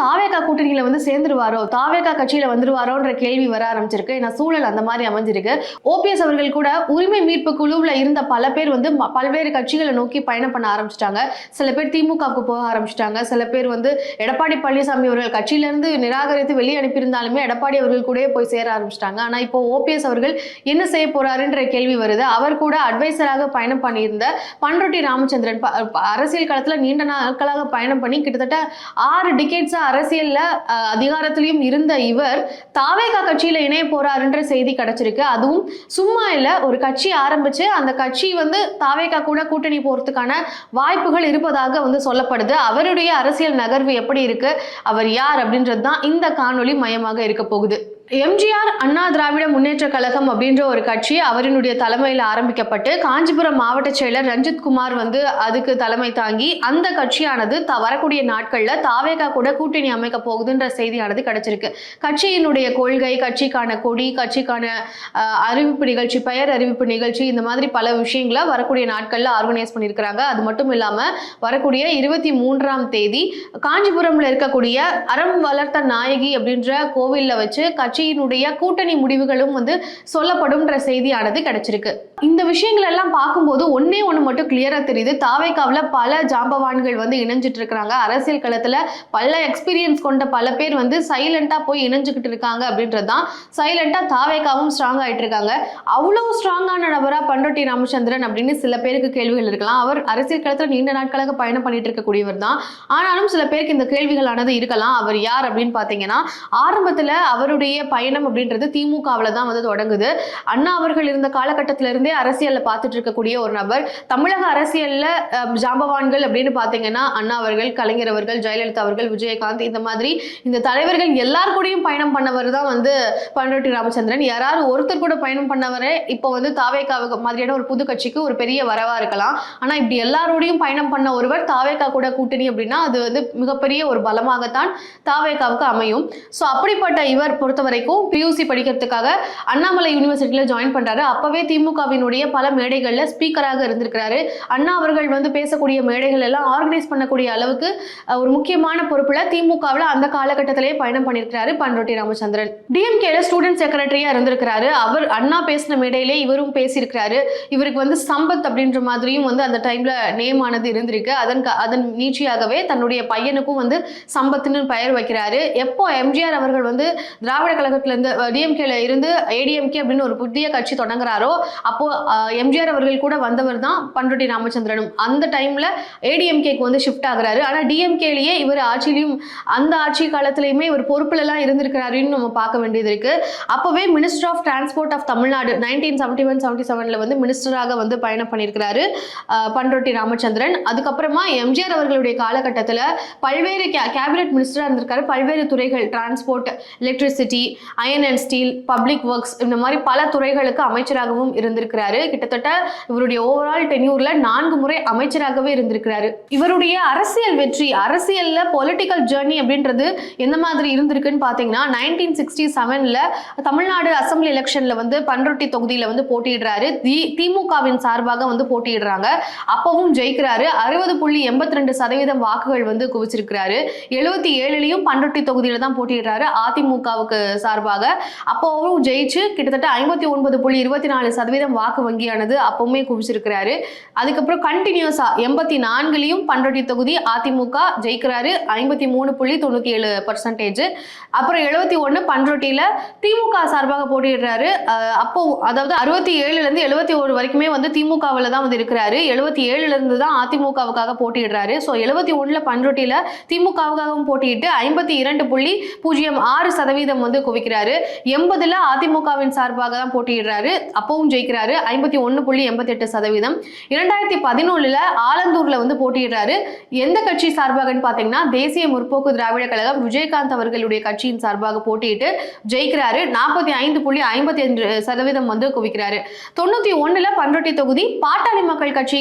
தாவேகா கூட்டணியில வந்து சேர்ந்துருவாரோ? தாவேகா கட்சியில வந்துருவாரோன்ற கேள்வி வர ஆரம்பிச்சிருக்கு. ஏன்னா சூழல் அந்த மாதிரி அமைஞ்சிருக்கு. ஓபிஎஸ் அவர்கள் கூட உரிமை மீட்பு குழுவில் இருந்த பல பேர் வந்து ம- பல்வேறு கட்சிகளை நோக்கி பயணம் பண்ண ஆரம்பிச்சிட்டாங்க. சில பேர் திமுகவுக்கு போக ஆரம்பிச்சிட்டாங்க. சில பேர் வந்து எடப்பாடி பழனிசாமி அவர்கள் கட்சியிலிருந்து நிராகரித்து வெளியே அனுப்பியிருந்தாலுமே எடப்பாடி அவர்கள் கூடயே போய் சேர ஆரம்பிச்சிட்டாங்க. ஆனால் இப்போ ஓபிஎஸ் அவர்கள் என்ன செய்ய போறாருன்ற கேள்வி வருது. அவர் கூட அட்வைசராக பயணம் பண்ணியிருந்த பன்ருட்டி ராமச்சந்திரன் ப- அரசியல் களத்தில் நீண்ட நாட்களாக பயணம் பண்ணி கிட்டத்தட்ட ஆறு டிகேட்ஸாக அரசியல்ல அதிகாரத்திலையும் இருந்த இவர் தாவேகா கட்சியில இணைய போறாருன்ற செய்தி கிடைச்சிருக்கு. அதுவும் சும்மா இல்ல ஒரு கட்சி ஆரம்பிச்சு அந்த கட்சி வந்து தாவேகா கூட கூட்டணி போறதுக்கான வாய்ப்புகள் இருப்பதாக வந்து சொல்லப்படுது. அவருடைய அரசியல் நகர்வு எப்படி இருக்கு அவர் யார் அப்படின்றது தான் இந்த காணொலி மையமாக இருக்க போகுது. எம்ஜிஆர் அண்ணா திராவிட முன்னேற்ற கழகம் அப்படின்ற ஒரு கட்சி அவரினுடைய தலைமையில் ஆரம்பிக்கப்பட்டு காஞ்சிபுரம் மாவட்ட செயலர் ரஞ்சித் குமார் வந்து அதுக்கு தலைமை தாங்கி அந்த கட்சியானது த வரக்கூடிய நாட்களில் தாவேகா கூட கூட்டணி அமைக்க போகுதுன்ற செய்தியானது கிடைச்சிருக்கு. கட்சியினுடைய கொள்கை கட்சிக்கான கொடி கட்சிக்கான அறிவிப்பு நிகழ்ச்சி பெயர் அறிவிப்பு நிகழ்ச்சி இந்த மாதிரி பல விஷயங்களை வரக்கூடிய நாட்களில் ஆர்கனைஸ் பண்ணியிருக்கிறாங்க அது மட்டும் இல்லாமல் வரக்கூடிய இருபத்தி மூன்றாம் தேதி காஞ்சிபுரம்ல இருக்கக்கூடிய அறம் வளர்த்த நாயகி அப்படின்ற கோவிலில் வச்சு கட்சி கட்சியினுடைய கூட்டணி முடிவுகளும் வந்து சொல்லப்படும்ன்ற செய்தியானது கிடைச்சிருக்கு. இந்த விஷயங்கள் எல்லாம் பார்க்கும்போது ஒன்னே ஒன்று மட்டும் கிளியரா தெரியுது. தாவேக்காவில் பல ஜாம்பவான்கள் வந்து இணைஞ்சிட்டு இருக்கிறாங்க. அரசியல் களத்துல பல எக்ஸ்பீரியன்ஸ் கொண்ட பல பேர் வந்து சைலண்டா போய் இணைஞ்சுக்கிட்டு இருக்காங்க அப்படின்றது தான் சைலண்டா தாவேக்காவும் ஸ்ட்ராங் ஆயிட்டு இருக்காங்க. அவ்வளவு ஸ்ட்ராங்கான நபரா பண்டோட்டி ராமச்சந்திரன் அப்படின்னு சில பேருக்கு கேள்விகள் இருக்கலாம். அவர் அரசியல் களத்துல நீண்ட நாட்களாக பயணம் பண்ணிட்டு இருக்கக்கூடியவர் தான். ஆனாலும் சில பேருக்கு இந்த கேள்விகளானது இருக்கலாம். அவர் யார் அப்படின்னு பார்த்தீங்கன்னா ஆரம்பத்துல அவருடைய பயணம் அப்படின்றது திமுகவில் தான் வந்து தொடங்குது. அண்ணா அவர்கள் இருந்த காலகட்டத்திலிருந்தே இருந்தே பார்த்துட்டு இருக்கக்கூடிய ஒரு நபர். தமிழக அரசியல்ல ஜாம்பவான்கள் அப்படின்னு பார்த்தீங்கன்னா அண்ணா அவர்கள் கலைஞர் அவர்கள் ஜெயலலிதா அவர்கள் விஜயகாந்த் இந்த மாதிரி இந்த தலைவர்கள் எல்லார் கூடயும் பயணம் பண்ணவர் தான் வந்து பண்ருட்டி ராமச்சந்திரன். யாராவது ஒருத்தர் கூட பயணம் பண்ணவரே இப்போ வந்து தாவேக்காவுக்கு மாதிரியான ஒரு புது கட்சிக்கு ஒரு பெரிய வரவா இருக்கலாம். ஆனா இப்படி எல்லாரோடையும் பயணம் பண்ண ஒருவர் தாவேக்கா கூட கூட்டணி அப்படின்னா அது வந்து மிகப்பெரிய ஒரு பலமாகத்தான் தாவேக்காவுக்கு அமையும். ஸோ அப்படிப்பட்ட இவர் பொறுத்தவரை வரைக்கும் பியூசி படிக்கிறதுக்காக அண்ணாமலை யூனிவர்சிட்டியில் ஜாயின் பண்றாரு. அப்போவே திமுகவினுடைய பல மேடைகளில் ஸ்பீக்கராக இருந்திருக்கிறாரு. அண்ணா அவர்கள் வந்து பேசக்கூடிய மேடைகள் எல்லாம் ஆர்கனைஸ் பண்ணக்கூடிய அளவுக்கு ஒரு முக்கியமான பொறுப்பில் திமுகவில் அந்த காலகட்டத்திலேயே பயணம் பண்ணியிருக்கிறாரு பண்ருட்டி ராமச்சந்திரன். டிஎம்கேல ஸ்டூடெண்ட் செக்ரட்டரியாக இருந்திருக்கிறாரு. அவர் அண்ணா பேசின மேடையிலே இவரும் பேசியிருக்கிறாரு. இவருக்கு வந்து சம்பத் அப்படின்ற மாதிரியும் வந்து அந்த டைமில் நேம் ஆனது இருந்திருக்கு. அதன் அதன் நீட்சியாகவே தன்னுடைய பையனுக்கும் வந்து சம்பத்துன்னு பெயர் வைக்கிறாரு. எப்போ எம்ஜிஆர் அவர்கள் வந்து திராவிட கழகத்துல இருந்து டிஎம்கேல இருந்து ஏடிஎம்கே அப்படின்னு ஒரு புதிய கட்சி தொடங்குறாரோ அப்போ எம்ஜிஆர் அவர்கள் கூட வந்தவர் தான் பண்ருட்டி ராமச்சந்திரனும். அந்த டைம்ல ஏடிஎம்கேக்கு வந்து ஷிஃப்ட் ஆகுறாரு. ஆனா டிஎம்கேலயே இவர் ஆட்சியிலையும் அந்த ஆட்சி காலத்திலயுமே இவர் பொறுப்புல எல்லாம் இருந்திருக்கிறாருன்னு நம்ம பார்க்க வேண்டியது இருக்கு. அப்பவே minister of transport of Tamil Nadu nineteen seventy one seventy செவன்ல வந்து மினிஸ்டராக வந்து பயணம் பண்ணியிருக்கிறாரு பண்ருட்டி ராமச்சந்திரன். அதுக்கப்புறமா எம்ஜிஆர் அவர்களுடைய காலகட்டத்தில் பல்வேறு கேபினெட் மினிஸ்டராக இருந்திருக்காரு. பல்வேறு துறைகள் transport electricity iron and steel public works இந்த மாதிரி பல துறைகளுக்கு அமைச்சராகவும் இருந்திருக்கிறாரு. கிட்டத்தட்ட இவருடைய ஓவரால் டென்யூர்ல நான்கு முறை அமைச்சராகவே இருந்திருக்கிறாரு. இவருடைய அரசியல் வெற்றி அரசியல்ல பொலிட்டிக்கல் ஜேர்னி அப்படின்றது எந்த மாதிரி இருந்திருக்குன்னு பார்த்தீங்கன்னா நைன்டீன் சிக்ஸ்டி செவன்ல தமிழ்நாடு அசம்பிளி எலெக்ஷன்ல வந்து பண்ருட்டி தொகுதியில வந்து போட்டியிடுறாரு. தி திமுகவின் சார்பாக வந்து போட்டியிடுறாங்க. அப்பவும் ஜெயிக்கிறாரு. அறுபது புள்ளி எண்பத்தி ரெண்டு சதவீதம் வாக்குகள் வந்து குவிச்சிருக்கிறாரு. எழுபத்தி ஏழுலையும் பண்ருட்டி தொகுதியில தான் போட்டியிடுறாரு. அதிமுகவுக்கு சார்பாக அப்போவும் ஜெயிச்சு கிட்டத்தட்ட ஐம்பத்தி ஒன்பது புள்ளி இருபத்தி நாலு சதவீதம் வாக்கு வங்கியானது அப்பவுமே குவிச்சிருக்கிறாரு. அதுக்கப்புறம் கண்டினியூஸா எண்பத்தி நான்குலையும் பண்ருட்டி தொகுதி அதிமுக ஜெயிக்கிறாரு. ஐம்பத்தி மூணு புள்ளி தொண்ணூத்தி ஏழு பர்சன்டேஜ் அப்புறம் எழுபத்தி ஒன்று பண்ருட்டியில திமுக சார்பாக போட்டியிடுறாரு. அப்போ அதாவது அறுபத்தி ஏழுல இருந்து எழுபத்தி ஒரு வரைக்குமே வந்து திமுகவில் தான் வந்து இருக்கிறாரு. எழுபத்தி ஏழுல இருந்து தான் அதிமுகவுக்காக போட்டியிடுறாரு. ஸோ எழுபத்தி ஒன்னுல பண்ருட்டியில திமுகவுக்காகவும் போட்டியிட்டு ஐம்பத்தி இரண்டு புள்ளி பூஜ்ஜியம் ஆறு சதவீதம் வந்து குவிக்கிறாரு. எண்பதுல அதிமுகவின் சார்பாக தான் போட்டியிடுறாரு. அப்பவும் ஜெயிக்கிறாரு. ஐம்பத்தி ஒன்று புள்ளி எண்பத்தி எட்டு சதவீதம். இரண்டாயிரத்தி பதினொன்னுல ஆலந்தூர்ல வந்து போட்டியிடுறாரு. எந்த கட்சி சார்பாகன்னு பார்த்தீங்கன்னா தேசிய முற்போக்கு திராவிட கழகம் விஜயகாந்த் அவர்களுடைய கட்சியின் சார்பாக போட்டியிட்டு ஜெயிக்கிறாரு. நாற்பத்தி ஐந்து புள்ளி ஐம்பத்தி அஞ்சு சதவீதம் வந்து குவிக்கிறாரு. தொண்ணூத்தி ஒண்ணுல பண்ருட்டி தொகுதி பாட்டாளி மக்கள் கட்சி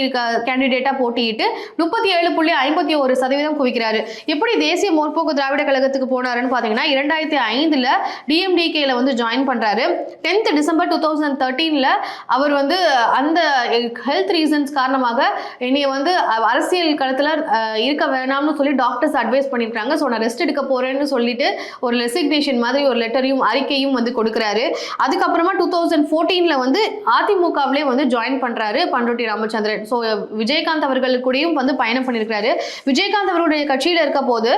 கேண்டிடேட்டா போட்டியிட்டு முப்பத்தி ஏழு புள்ளி ஐம்பத்தி ஒரு சதவீதம் குவிக்கிறாரு. எப்படி தேசிய முற்போக்கு திராவிட கழகத்துக்கு போனாருன்னு பாத்தீங்கன்னா இரண்டாயிரத்தி ஐந்துல டிஎம்டிகேல வந்து ஜாயின் பண்றாரு. டென்த் டிசம்பர் டூ தௌசண்ட் தேர்ட்டீன்ல அவர் வந்து அந்த ஹெல்த் ரீசன்ஸ் காரணமாக என்னைய வந்து அரசியல் களத்துல இருக்க வேணாம்னு சொல்லி டாக்டர்ஸ் அட்வைஸ் பண்ணிருக்காங்க. ஸோ நான் ரெஸ்ட் எடுக்க போறேன்னு சொல்லிட்டு ஒரு ரெசிக்னேஷன் மாதிரி ஒரு லெட்டரையும் அறிக்கையும் வந்து கொடுக்குறாரு. அதுக்கப்புறமா டூ தௌசண்ட் ஃபோர்டீன்ல வந்து அதிமுகவிலே வந்து ஜாயின் பண்றாரு பண்ருட்டி ராமச்சந்திரன். ஸோ விஜயகாந்த் அவர்களுக்கு கூடயும் வந்து பயணம் பண்ணியிருக்காரு விஜயகாந்த் அவருடைய கட்சியில இருக்க போது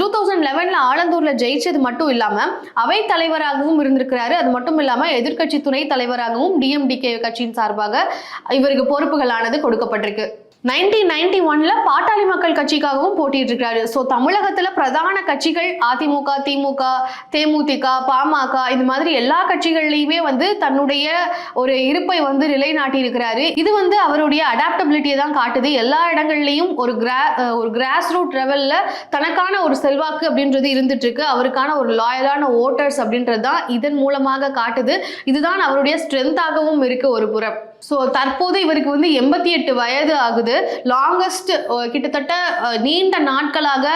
டூ தௌசண்ட் லெவன்ல ஆலந்தூர்ல ஜெயிச்சது மட்டும் இல்லாம அவை தலைவராகவும் இருந்திருக்கிறாரு. அது மட்டும் இல்லாம எதிர்க்கட்சி துணை தலைவராகவும் டிஎம்டிகே கட்சியின் சார்பாக இவருக்கு பொறுப்புகளானது கொடுக்கப்பட்டிருக்கு. நைன்டீன் நைன்டி ஒன்ல பாட்டாளி மக்கள் கட்சிக்காகவும் போட்டிட்டு இருக்கிறாரு ஸோ தமிழகத்துல பிரதான கட்சிகள் அதிமுக திமுக தேமுதிக பாமக இந்த மாதிரி எல்லா கட்சிகள்லையுமே வந்து தன்னுடைய ஒரு இருப்பை வந்து நிலைநாட்டி இருக்கிறாரு இது வந்து அவருடைய அடாப்டபிலிட்டியை தான் காட்டுது. எல்லா இடங்கள்லையும் ஒரு கிரா ஒரு கிராஸ் ரூட் லெவல்ல தனக்கான ஒரு செல்வாக்கு அப்படின்றது இருந்துட்டு இருக்கு அவருக்கான ஒரு லாயலான ஓட்டர்ஸ் அப்படின்றது தான் இதன் மூலமாக காட்டுது. இதுதான் அவருடைய ஸ்ட்ரென்த்தாகவும் இருக்கு ஒரு புறம். ஸோ தற்போது இவருக்கு வந்து எண்பத்தி எட்டு வயது ஆகுது. லாங்கஸ்ட் கிட்டத்தட்ட நீண்ட நாட்களாக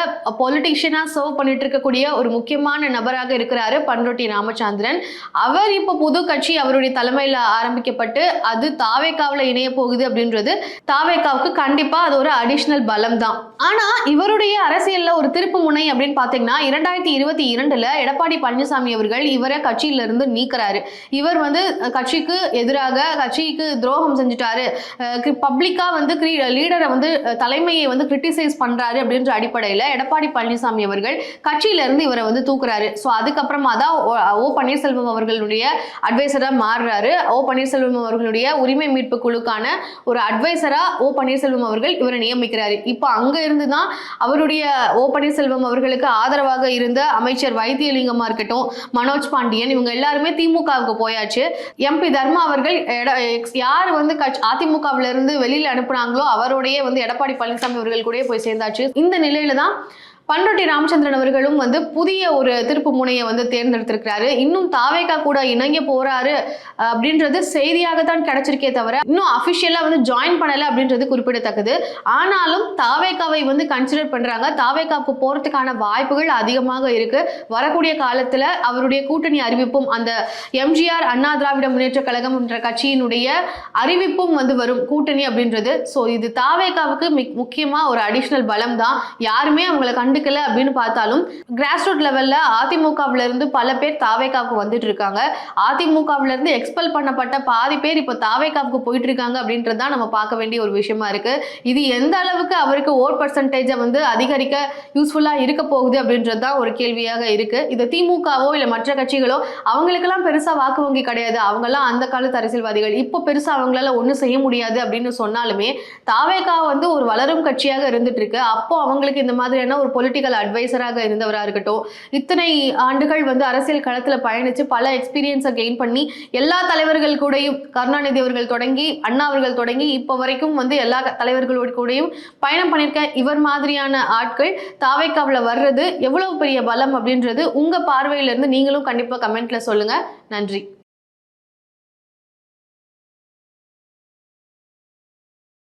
பொலிட்டிஷியனாக சர்வ் பண்ணிட்டு இருக்கக்கூடிய ஒரு முக்கியமான நபராக இருக்கிறாரு பன்ருட்டி ராமச்சந்திரன். அவர் இப்போ புது கட்சி அவருடைய தலைமையில் ஆரம்பிக்கப்பட்டு அது தாவேக்காவில் இணைய போகுது அப்படின்றது தாவேக்காவுக்கு கண்டிப்பாக அது ஒரு அடிஷ்னல் பலம் தான் ஆனால் இவருடைய அரசியலில் ஒரு திருப்பு முனை அப்படின்னு பார்த்தீங்கன்னா இரண்டாயிரத்தி இருபத்தி இரண்டுல எடப்பாடி பழனிசாமி அவர்கள் இவரை கட்சியிலிருந்து நீக்கிறாரு. இவர் வந்து கட்சிக்கு எதிராக கட்சிக்கு துரோகம் செஞ்சுட்டாரு. பப்ளிக்காக வந்து லீடரை வந்து தலைமையை வந்து கிரிட்டிசைஸ் பண்ணுறாரு அப்படின்ற அடிப்படையில் எடப்பாடி பழனிசாமி அவர்கள் கட்சியிலேருந்து இவரை வந்து தூக்குறாரு. ஸோ அதுக்கப்புறமா தான் ஓ- பன்னீர்செல்வம் அவர்களுடைய அட்வைசராக மாறுறாரு. ஓ பன்னீர்செல்வம் அவர்களுடைய உரிமை மீட்பு குழுக்கான ஒரு அட்வைசராக ஓ பன்னீர்செல்வம் அவர்கள் இவரை நியமிக்கிறாரு. இப்போ அங்கே இருந்து தான் அவருடைய ஓ பன்னீர்செல்வம் அவர்களுக்கு ஆதரவாக இருந்த அமைச்சர் வைத்தியலிங்கமா இருக்கட்டும் மனோஜ் பாண்டியன் இவங்க எல்லாருமே திமுகவுக்கு போயாச்சு. எம்பி தர்மா அவர்கள் யார் வந்து கட்சி அதிமுகவுல இருந்து வெளியில அனுப்புனாங்களோ அவரோடயே வந்து எடப்பாடி பழனிசாமி அவர்கள் கூடயே போய் சேர்ந்தாச்சு. இந்த நிலையில தான் பண்ருட்டி ராமச்சந்திரன் அவர்களும் வந்து புதிய ஒரு திருப்பு முனையை வந்து தேர்ந்தெடுத்திருக்கிறாரு. இன்னும் தாவேகா கூட இணங்க போறாரு அப்படின்றது செய்தியாக தான் கிடைச்சிருக்கே தவிர இன்னும் அபிஷியலா வந்து ஜாயின் பண்ணல அப்படின்றது குறிப்பிடத்தக்கது. ஆனாலும் தாவேகாவை வந்து கன்சிடர் பண்றாங்க. தாவேகாவுக்கு போறதுக்கான வாய்ப்புகள் அதிகமாக இருக்கு. வரக்கூடிய காலத்துல அவருடைய கூட்டணி அறிவிப்பும் அந்த எம்ஜிஆர் அண்ணா திராவிட முன்னேற்ற கழகம் என்ற கட்சியினுடைய அறிவிப்பும் வந்து வரும் கூட்டணி அப்படின்றது. ஸோ இது தாவேகாவுக்கு மிக் முக்கியமா ஒரு அடிஷ்னல் பலம் தான் யாருமே அவங்கள கண்டுக்கல அப்படின்னு பார்த்தாலும் கிராஸ் ரூட் லெவல்ல அதிமுகவுல இருந்து பல பேர் தாவேகாவுக்கு வந்துட்டு இருக்காங்க. அதிமுகவுல இருந்து எக்ஸ்பெல் பண்ணப்பட்ட பாதி பேர் இப்போ தாவேகாவுக்கு போயிட்டு இருக்காங்க அப்படின்றது தான் நம்ம பார்க்க வேண்டிய ஒரு விஷயமா இருக்கு. இது எந்த அளவுக்கு அவருக்கு ஓட் பர்சன்டேஜை வந்து அதிகரிக்க யூஸ்ஃபுல்லா இருக்க போகுது அப்படின்றது தான் ஒரு கேள்வியாக இருக்கு. இது திமுகவோ இல்ல மற்ற கட்சிகளோ அவங்களுக்கெல்லாம் பெருசா வாக்கு வங்கி கிடையாது. அவங்கெல்லாம் அந்த காலத்து அரசியல்வாதிகள். இப்போ பெருசா அவங்களால ஒன்றும் செய்ய முடியாது அப்படின்னு சொன்னாலுமே தாவேகா வந்து ஒரு வளரும் கட்சியாக இருந்துட்டு இருக்கு. அப்போ அவங்களுக்கு இந்த மாதிரியான ஒரு பொலிட்டிக்கல் அட்வைசராக இருந்தவராக இருக்கட்டும் இத்தனை ஆண்டுகள் வந்து அரசியல் களத்தில் பயணித்து பல எக்ஸ்பீரியன்ஸை கெயின் பண்ணி எல்லா தலைவர்கள் கூடயும் கருணாநிதி அவர்கள் தொடங்கி அண்ணா அவர்கள் தொடங்கி இப்போ வரைக்கும் வந்து எல்லா தலைவர்களோட கூடயும் பயணம் பண்ணியிருக்க இவர் மாதிரியான ஆட்கள் தாவைக்காவில் வர்றது எவ்வளவு பெரிய பலம் அப்படின்றது உங்கள் பார்வையிலேருந்து நீங்களும் கண்டிப்பாக கமெண்ட்டில் சொல்லுங்க. நன்றி.